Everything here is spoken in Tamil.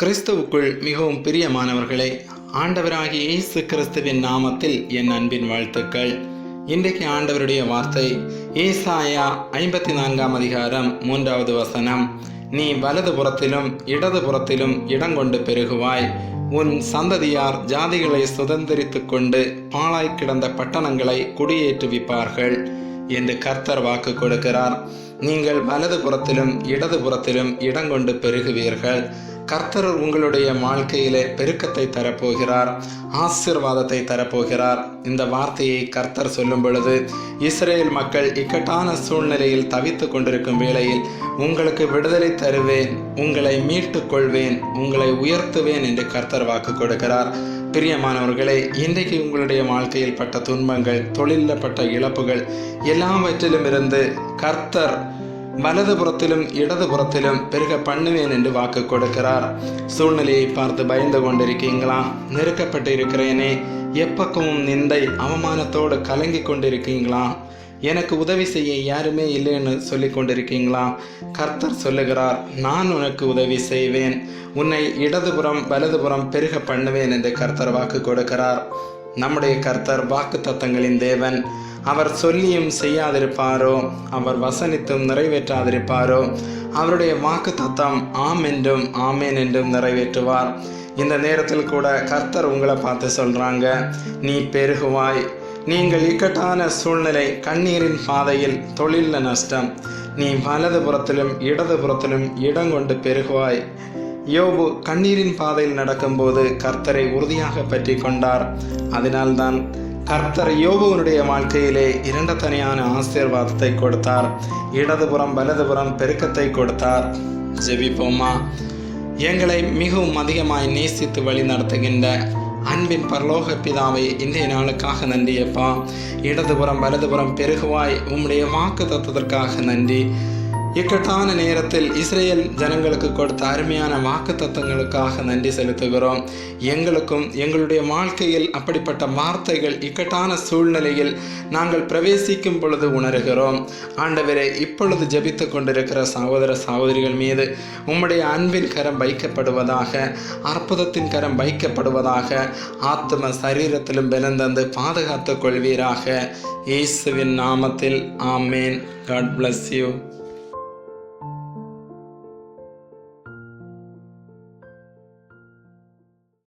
கிறிஸ்துவுக்குள் மிகவும் பிரியமானவர்களே ஆண்டவராகிய இயேசு கிறிஸ்துவின் நாமத்தில் என் அன்பின் வாழ்த்துக்கள். இன்றைக்கு ஆண்டவருடைய வார்த்தை ஏசாயா ஐம்பத்தி நான்காம் அதிகாரம் மூன்றாவது வசனம். நீ வலது புறத்திலும் இடது புறத்திலும் இடங்கொண்டு பெருகுவாய். உன் சந்ததியார் ஜாதிகளை சுதந்திரித்து கொண்டு பாழாய் கிடந்த பட்டணங்களை குடியேற்றுவிப்பார்கள் என்று கர்த்தர் வாக்கு கொடுக்கிறார். நீங்கள் வலது புறத்திலும் இடது புறத்திலும் இடங்கொண்டு பெருகுவீர்கள். கர்த்தர் உங்களுடைய வாழ்க்கையிலே பெருக்கத்தை தரப்போகிறார் ஆசிர்வாதத்தை தரப்போகிறார். இந்த வார்த்தையை கர்த்தர் சொல்லும் பொழுது இஸ்ரேல் மக்கள் இக்கட்டான சூழ்நிலையில் தவித்து கொண்டிருக்கும் வேளையில் உங்களுக்கு விடுதலை தருவேன் உங்களை மீட்டுக் கொள்வேன் உங்களை உயர்த்துவேன் என்று கர்த்தர் வாக்கு கொடுக்கிறார். பிரியமானவர்களே இன்றைக்கு உங்களுடைய வாழ்க்கையில் பட்ட துன்பங்கள் தொழிலில் பட்ட இழப்புகள் எல்லாவற்றிலும் இருந்து கர்த்தர் வலது புறத்திலும் இடது புறத்திலும் பெருக பண்ணுவேன் என்று வாக்கு கொடுக்கிறார் சூழ்நிலையை பார்த்து பயந்து கொண்டிருக்கீங்களா நெருக்கப்பட்டு இருக்கிறேனே எப்பக்கமும் நிந்தை அவமானத்தோடு கலங்கி கொண்டிருக்கீங்களா எனக்கு உதவி செய்ய யாருமே இல்லைன்னு சொல்லி கொண்டிருக்கீங்களா கர்த்தர் சொல்லுகிறார் நான் உனக்கு உதவி செய்வேன் உன்னை இடதுபுறம் வலதுபுறம் பெருக பண்ணுவேன் என்று கர்த்தர் வாக்கு கொடுக்கிறார் நம்முடைய கர்த்தர் வாக்கு தத்தங்களின் தேவன் அவர் சொல்லியும் செய்யாதிருப்பாரோ? அவர் வசனித்தும் நிறைவேற்றாதிருப்பாரோ? அவருடைய வாக்கு தத்தம் ஆம் என்றும் ஆமேன் என்றும் நிறைவேற்றுவார். இந்த நேரத்தில் கூட கர்த்தர் உங்களை பார்த்து சொல்றாங்க நீ பெருகுவாய். நீங்கள் இக்கட்டான சூழ்நிலை கண்ணீரின் பாதையில் தொழில நஷ்டம். நீ வலது புறத்திலும் இடது புறத்திலும் இடங்கொண்டு பெருகுவாய். யோபு கண்ணீரின் பாதையில் நடக்கும்போது கர்த்தரை உறுதியாக பற்றி கொண்டார். அதனால்தான் கர்த்தர் யோபுவனுடைய வாழ்க்கையிலே இரண்டத்தனையான ஆசீர்வாதத்தை கொடுத்தார். இடதுபுறம் வலதுபுறம் பெருக்கத்தை கொடுத்தார். ஜெபிப்போமா? எங்களை மிகவும் அதிகமாய் நேசித்து வழி நடத்துகின்ற அன்பின் பரலோக பிதாவை இன்றைய நாளுக்காக நன்றியப்பா. இடதுபுறம் வலதுபுறம் பெருகுவாய். உம்முடைய வாக்கு தத்துவதற்காக நன்றி. இக்கட்டான நேரத்தில் இஸ்ரேல் ஜனங்களுக்கு கொடுத்த அருமையான வாக்கு தத்தங்களுக்காக நன்றி செலுத்துகிறோம். எங்களுக்கும் எங்களுடைய வாழ்க்கையில் அப்படிப்பட்ட வார்த்தைகள் இக்கட்டான சூழ்நிலையில் நாங்கள் பிரவேசிக்கும் பொழுது உணர்கிறோம். ஆண்டவரே இப்பொழுது ஜபித்து கொண்டிருக்கிற சகோதர சகோதரிகள் மீது உம்முடைய அன்பின் கரம் வைக்கப்படுவதாக அற்புதத்தின் கரம் வைக்கப்படுவதாக ஆத்ம சரீரத்திலும் பலந்தந்து பாதுகாத்துக் கொள்வீராக. இயேசுவின் நாமத்தில் ஆமேன். God bless you